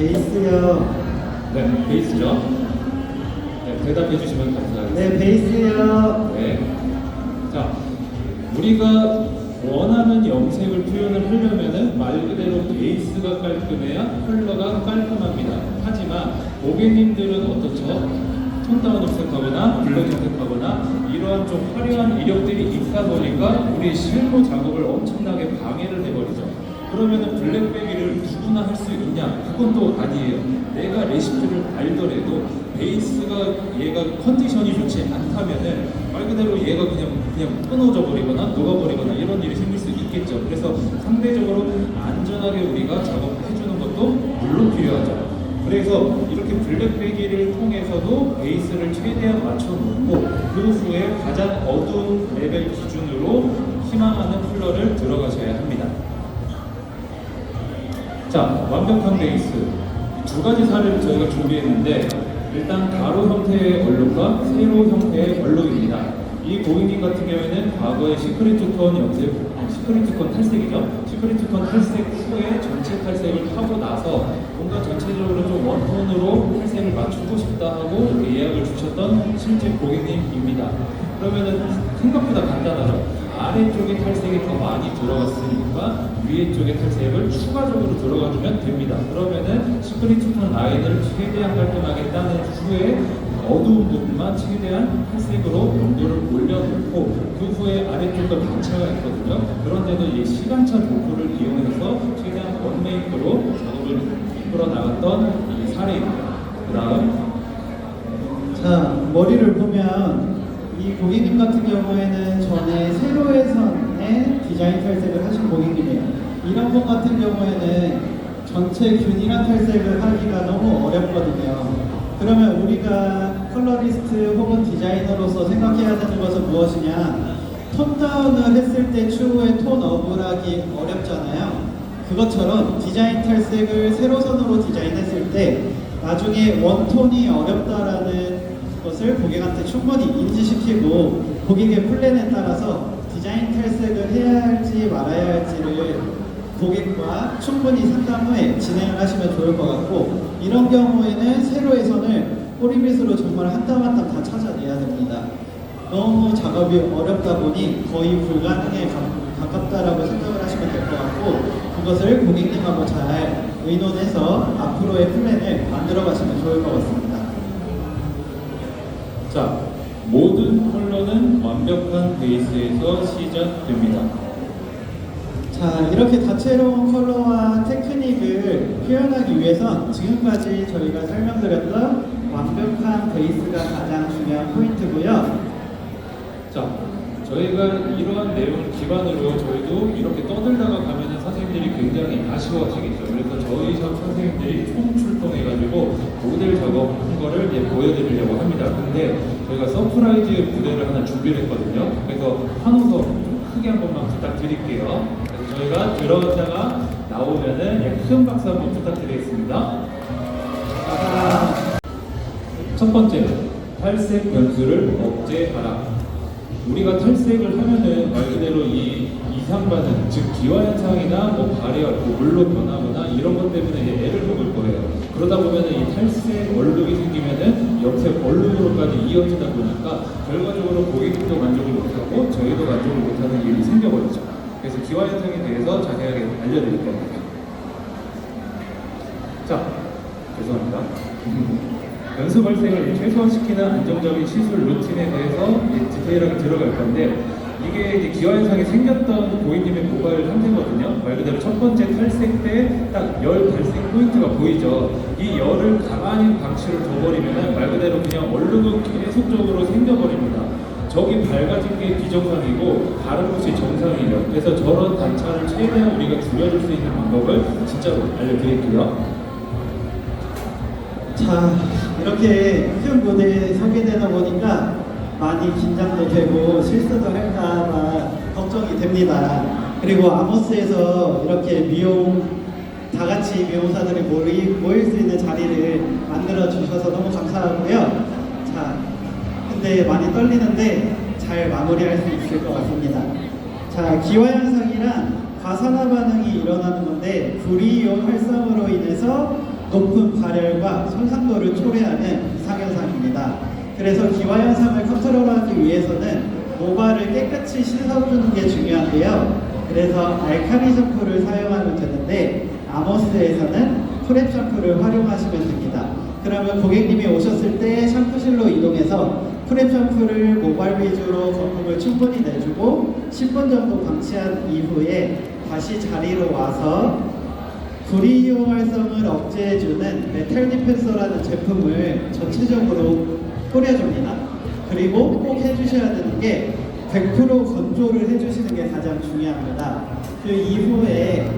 베이스요. 네, 베이스죠. 네, 대답해 주시면 감사하겠습니다. 네, 베이스요. 네. 자, 우리가 원하는 염색을 표현을 하려면은 말 그대로 베이스가 깔끔해야 컬러가 깔끔합니다. 하지만 고객님들은 어떻죠? 톤다운 염색하거나 블랙 염색하거나 이러한 좀 화려한 이력들이 있다 보니까 우리 실무 작업을 엄청나게 방해를 해버리죠. 그러면은 블랙베리를 누구나 할 수 있냐? 그건 또 아니에요. 내가 레시피를 알더라도 베이스가 얘가 컨디션이 좋지 않다면은 말 그대로 얘가 그냥 그냥 끊어져 버리거나 녹아버리거나 이런 일이 생길 수 있겠죠. 그래서 상대적으로 안전하게 우리가 작업해 주는 것도 물론 필요하죠. 그래서 이렇게 블랙베기를 통해서도 베이스를 최대한 맞춰놓고 그 후에 가장 어두운 레벨 기준으로 희망하는 컬러를 들어가셔야 합니다. 자, 완벽한 베이스. 두 가지 사례를 저희가 준비했는데, 일단 가로 형태의 얼룩과 세로 형태의 얼룩입니다. 이 고객님 같은 경우에는 과거에 시크릿 톤 염색, 시크릿 톤 탈색이죠. 시크릿 톤 탈색 후에 전체 탈색을 하고 나서 뭔가 전체적으로 좀 원톤으로 탈색을 맞추고 싶다 하고 예약을 주셨던 실제 고객님입니다. 그러면은 생각보다 간단하죠. 아래쪽에 탈색이 더 많이 들어갔으니까 위에 쪽에 탈색을 추가적으로 들어가주면 됩니다. 그러면은 스크린 톤 라인을 최대한 깔끔하게 따는 후에 어두운 부분만 최대한 탈색으로 용도를 올려놓고 그 후에 아래쪽도 단차가 있거든요. 그런데도 이 시간차 도구를 이용해서 최대한 원메이크로 작업을 이끌어 나갔던 이 사례입니다. 그 다음 자, 머리를 보면 이 고객님 같은 경우에는 전에 세로에선의 디자인 탈색을 하신 고객님이에요. 이런 분 같은 경우에는 전체 균일한 탈색을 하기가 너무 어렵거든요. 그러면 우리가 컬러리스트 혹은 디자이너로서 생각해야 되는 것은 무엇이냐? 톤 다운을 했을 때 추후에 톤 업을 하기 어렵잖아요. 그것처럼 디자인 탈색을 세로선으로 디자인했을 때 나중에 원톤이 어렵다라는 것을 고객한테 충분히 인지시키고 고객의 플랜에 따라서 디자인 탈색을 해야 할지 말아야 할지를 고객과 충분히 상담 후에 진행을 하시면 좋을 것 같고 이런 경우에는 세로에선을 꼬리빗으로 정말 한땀 한땀 다 찾아내야 됩니다. 너무 작업이 어렵다 보니 거의 불가능에 가- 가깝다라고 생각을 하시면 될 것 같고 그것을 고객님하고 잘 의논해서 앞으로의 플랜을 만들어 가시면 좋을 것 같습니다. 자, 모든 컬러는 완벽한 베이스에서 시작됩니다. 자, 이렇게 다채로운 컬러와 테크닉을 표현하기 위해선 지금까지 저희가 설명드렸던 완벽한 베이스가 가장 중요한 포인트고요. 자, 저희가 이러한 내용을 기반으로 저희도 이렇게 떠들다가 가면은 선생님들이 굉장히 아쉬워하시겠죠. 그래서 저희 샵 선생님들이 총 출동해가지고 모델 작업한 거를 이제 보여드리려고 합니다. 근데 저희가 서프라이즈 무대를 하나 준비를 했거든요. 그래서 환호성 좀 크게 한 번만 부탁드릴게요. 그래서 저희가 들어갔다가 나오면은 박수 한 번 부탁드리겠습니다. 자, 첫 번째, 탈색 변수를 억제하라. 우리가 탈색을 하면은 말 그대로 이 이상 반응, 즉 기화 현상이나 뭐 발열, 뭐 물로 변하거나 이런 것 때문에 이제 애를 먹을 거예요. 그러다 보면은 이 탈색 얼룩이 생기면은 염색 얼룩으로까지 이어지다 보니까 결과적으로 고객님도 만족을 못하고 저희도 만족을 못하는 일이 생겨버리죠. 그래서 기화 현상에 대해서 자세하게 알려드릴 겁니다. 자, 죄송합니다. 연수 발생을 최소화시키는 안정적인 시술 루틴에 대해서 디테일하게 들어갈 건데 이게 이제 기화 현상이 생겼던 고객님의 모발 상태거든요. 말 그대로 첫 번째 탈색 때 딱 열 발생 포인트가 보이죠. 이 열을 가만히 방치를 둬버리면 말 그대로 그냥 얼룩은 계속적으로 생겨버립니다. 저기 밝아진 게 비정상이고 다른 곳이 정상이에요. 그래서 저런 단차를 최대한 우리가 줄여줄 수 있는 방법을 진짜로 알려드릴게요. 자, 이렇게 큰 무대에 서게 되다 보니까 많이 긴장도 되고 실수도 할까봐 걱정이 됩니다. 그리고 아모스에서 이렇게 미용 다 같이 미용사들이 모이, 모일 수 있는 자리를 만들어 주셔서 너무 감사하고요. 자, 근데 많이 떨리는데 잘 마무리할 수 있을 것 같습니다. 자, 기화 현상이란 과산화 반응이 일어나는 건데 불이온 활성으로 인해서 높은 발열과 손상도를 초래하는 이상현상입니다. 그래서 기화 현상을 컨트롤하기 위해서는 모발을 깨끗이 씻어주는 게 중요한데요. 그래서 알카리 샴푸를 사용하면 되는데 아머스에서는 프랩 샴푸를 활용하시면 됩니다. 그러면 고객님이 오셨을 때 샴푸실로 이동해서 프랩 샴푸를 모발 위주로 거품을 충분히 내주고 10분 정도 방치한 이후에 다시 자리로 와서 불이용 활성을 억제해주는 메탈 디펜서라는 제품을 전체적으로 뿌려줍니다. 그리고 꼭 해주셔야 되는 게 100% 건조를 해주시는 게 가장 중요합니다. 그 이후에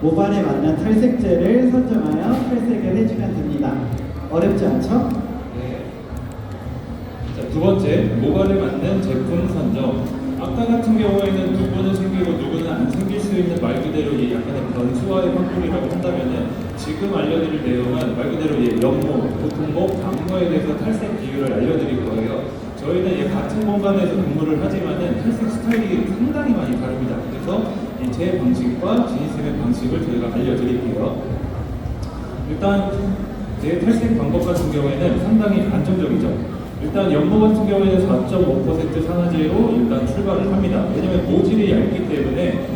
모발에 맞는 탈색제를 선정하여 탈색을 해주면 됩니다. 어렵지 않죠? 네. 자, 두 번째, 모발에 맞는 제품 선정. 아까 같은 경우에는 누구는 생기고 누구는 안 생길 수 있는 말 그대로 이 약간의 변수와의 환경이라고 한다면은 지금 알려드릴 내용은 말 그대로 이 연모, 보통목, 강모에 대해서 탈색 비율을 알려드릴 거예요. 저희는 이 같은 공간에서 근무를 하지만은 탈색 스타일이 상당히 많이 다릅니다. 그래서 이 제 방식과 지니쌤의 방식을 저희가 알려드릴게요. 일단 제 탈색 방법 같은 경우에는 상당히 안정적이죠. 일단 연모 같은 경우에는 4.5% 산화제로 일단 출발을 합니다. 왜냐면 모질이 얇기 때문에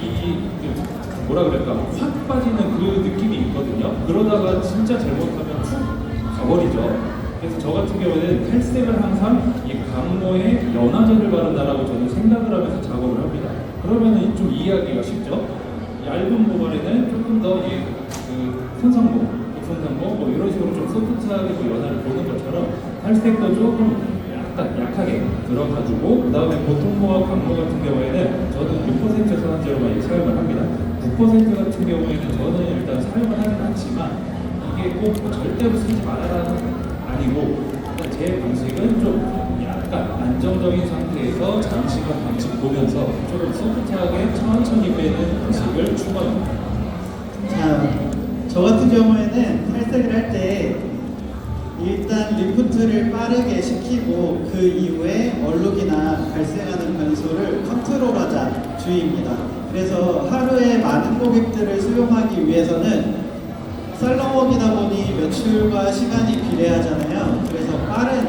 이그 뭐라 그럴까 확 빠지는 그 느낌이 있거든요. 그러다가 진짜 잘못하면 툭 가버리죠. 그래서 저 같은 경우에는 탈색을 항상 이 강모에 연화제를 바른다라고 저는 생각을 하면서 작업을 합니다. 그러면은 좀 이해하기가 쉽죠. 얇은 모발에는 조금 더이그 손상모, 손상모 뭐 이런 식으로 좀 소프트하게 뭐 연화를 보는 것처럼 탈색도 조금 약간 약하게 들어가지고 그 다음에 보통모와 강모 같은 경우에는 저는 6% 산화제로만 사용을 합니다. 9% 같은 경우에는 저는 일단 사용을 하진 않지만 이게 꼭 절대로 쓰지 말아라는 아니고 제 방식은 좀 약간 안정적인 상태에서 장시간 방식 보면서 조금 소프트하게 천천히 빼는 방식을 추구합니다. 자, 저 같은 경우에는 탈색을 할 때 일단 리프트를 빠르게 시키고 그 이후에 얼룩이나 발생하는 변수를 컨트롤하자 주의입니다. 그래서 하루에 많은 고객들을 수용하기 위해서는 살롱업이다 보니 매출과 시간이 비례하잖아요. 그래서 빠른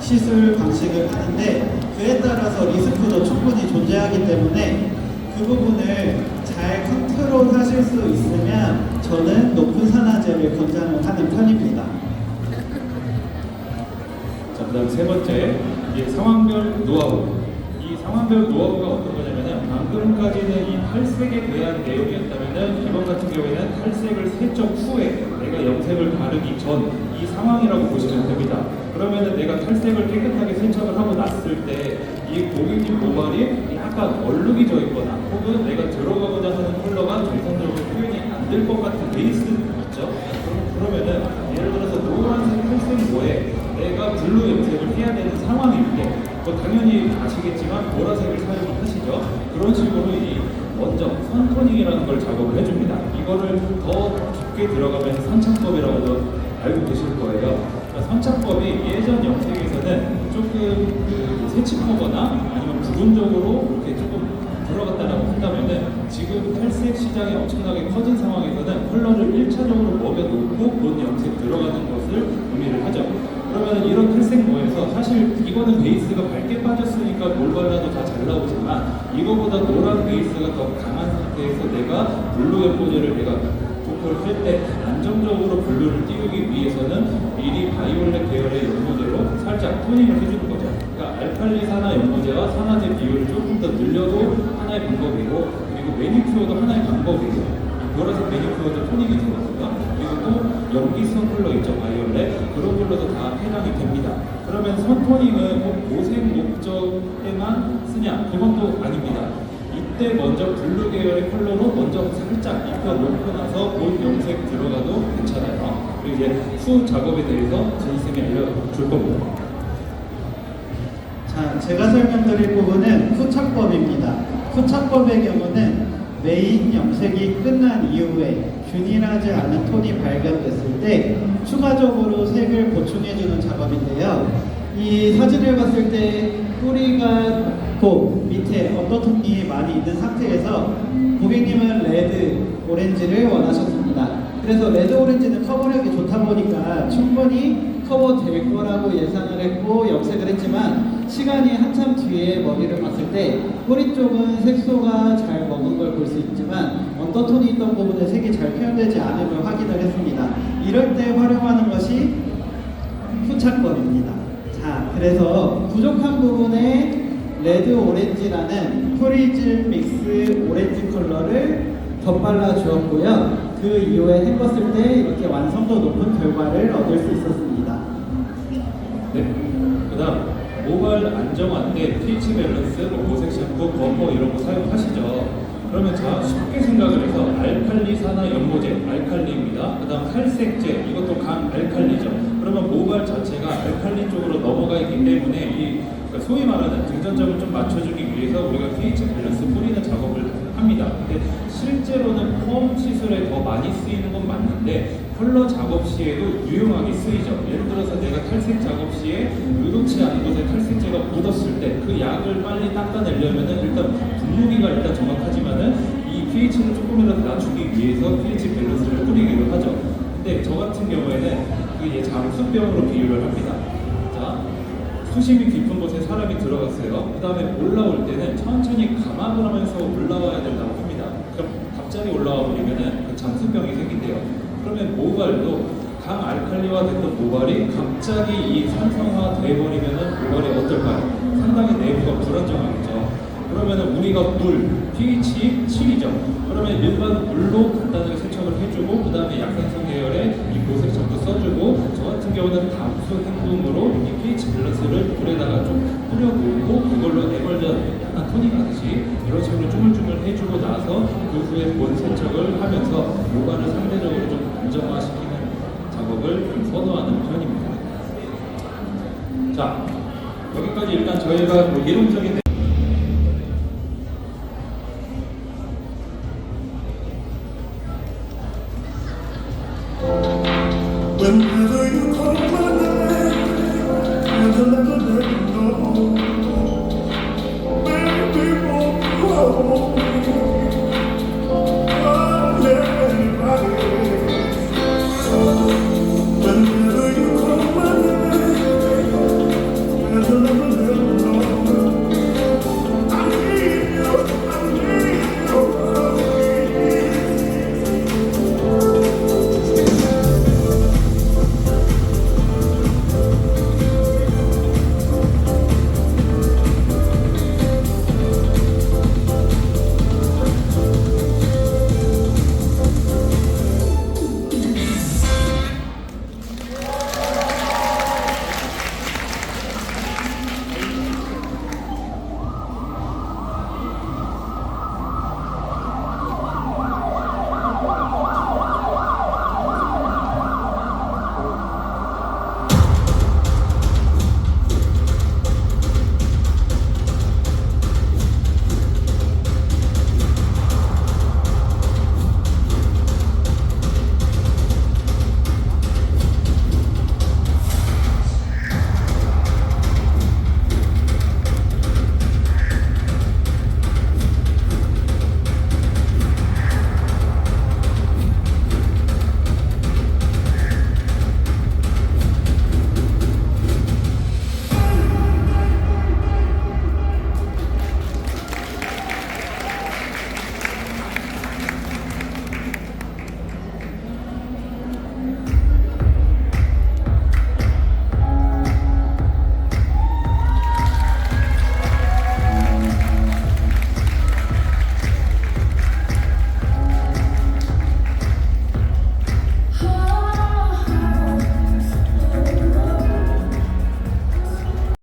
시술 방식을 하는데 그에 따라서 리스크도 충분히 존재하기 때문에 그 부분을 잘 컨트롤 하실 수 있으면 저는 높은 산화제를 권장을 하는 편입니다. 자, 그 다음 세 번째, 이게 상황별 노하우. 이 상황별 노하우가 어떤 거냐면은 방금까지는 이 탈색에 대한 내용이었다면은 이번 같은 경우에는 탈색을 세척 후에 내가 염색을 바르기 전 이 상황이라고 보시면 됩니다. 그러면은 내가 탈색을 깨끗하게 세척을 하고 났을 때 이 고객님 모발이 약간 얼룩이 져 있거나 혹은 내가 들어가고자 하는 컬러가 정상적으로 표현이 안 될 것 같은 베이스 있죠? 그러면은 예를 들어서 노란색 탈색 모에 내가 블루 염색을 해야 되는 상황일 때, 뭐 당연히 아시겠지만 보라색을 사용을 하시죠. 그런 식으로 이 먼저 선토닝이라는 걸 작업을 해줍니다. 이거를 더 깊게 들어가면 선착법이라고도 알고 계실 거예요. 그러니까 선착법이 예전 염색에서는 조금 그 세침하거나 아니면 부분적으로 이렇게 조금 들어갔다라고 한다면은 지금 탈색 시장이 엄청나게 커진 상황에서는 컬러를 1차적으로 먹여놓고 본 염색 들어가는 것을 의미를 하죠. 그러면 이런 탈색 모에서 사실 이거는 베이스가 밝게 빠졌으니까 뭘 발라도 다 잘 나오지만 이거보다 노란 베이스가 더 강한 상태에서 내가 블루 엠보제를 내가 도포를 할 때 안정적으로 블루를 띄우기 위해서는 미리 바이올렛 계열의 연고제로 살짝 토닝을 해주는 거죠. 그러니까 알칼리 산화 연고제와 산화제 비율을 조금 더 늘려도 하나의 방법이고 그리고 매니큐어도 하나의 방법이에요. 보라색 매니큐어도 토닝이 되거든요. 그리고 또 연기성 컬러 있죠, 바이올렛. 그런 걸로도 다 해당이 됩니다. 그러면 선토닝은 꼭 고색 목적에만 쓰냐? 또 아닙니다. 이때 먼저 블루 계열의 컬러로 먼저 살짝 입혀놓고 나서 본 염색 들어가도 괜찮아요. 그리고 이제 후 작업에 대해서 제이쌤이 알려줄 겁니다. 자, 제가 설명드릴 부분은 후착법입니다. 후착법의 경우는 메인 염색이 끝난 이후에 균일하지 않은 톤이 발견됐을 때 추가적으로 색을 보충해주는 작업인데요. 이 사진을 봤을 때 뿌리가 고 밑에 언더톤이 많이 있는 상태에서 고객님은 레드, 오렌지를 원하셨습니다. 그래서 레드 오렌지는 커버력이 좋다 보니까 충분히 커버될 거라고 예상을 했고 염색을 했지만 시간이 한참 뒤에 머리를 봤을 때 뿌리 쪽은 색소가 잘 먹은 걸 볼 수 있지만 언더톤이 있던 부분에 색이 잘 표현되지 않음을 확인을 했습니다. 이럴 때 활용하는 것이 후착권입니다. 자, 그래서 부족한 부분에 레드 오렌지라는 프리즐 믹스 오렌지 컬러를 덧발라 주었고요. 그 이후에 헹궜을 때 이렇게 완성도 높은 결과를 얻을 수 있었습니다. 네. 그 다음 모발 안정화 때 pH 밸런스, 뭐 보색 샴푸, 버퍼 이런 거 사용하시죠. 그러면 자 쉽게 생각을 해서 알칼리 산화 연고제 알칼리입니다. 그 다음 탈색제 이것도 강 알칼리죠. 그러면 모발 자체가 알칼리 쪽으로 넘어가 있기 때문에 이 그러니까 소위 말하는 등전점을 좀 맞춰주기 위해서 우리가 pH 밸런스 뿌리는 작업을 합니다. 근데 실제로는 펌 시술에 더 많이 쓰이는 건 맞는데 컬러 작업 시에도 유용하게 쓰이죠. 예를 들어서 내가 탈색 작업 시에 의도치 않은 곳에 탈색제가 묻었을 때 그 약을 빨리 닦아내려면은 일단 분무기가 일단 정확하지만은 이 pH를 조금이라도 낮추기 위해서 pH 밸런스를 뿌리기도 하죠. 근데 저 같은 경우에는 그얘 잠수병으로 비유를 합니다. 자, 수심이 깊은 곳에 사람이 들어갔어요. 그 다음에 올라올 때는 천천히 감압을 하면서 올라와야 된다고 합니다. 그럼 갑자기 올라와 버리면은 그 잠수병이 생긴대요. 그러면 모발도 강 알칼리화 됐던 모발이 갑자기 이 산성화 돼버리면은 모발이 어떨까요? 상당히 내부가 불안정하겠죠. 그러면은 우리가 물, pH 7이죠. 그러면 일반 물로 간단하게 세척을 해주고 그 다음에 약산성 계열의 이 보색 샴푸 써주고 저 같은 경우는 담수 행동으로 이 pH 밸런스를 물에다가 좀 뿌려보고 그걸로 에멀전 약간 토닝 하듯이 이런 식으로 쭈물쭈물 해주고 나서 그 후에 본 세척을 하면서 모발을 상대적으로 좀 안정화시키는 작업을 좀 선호하는 편입니다. 자 여기까지 일단 저희가 뭐 이론적인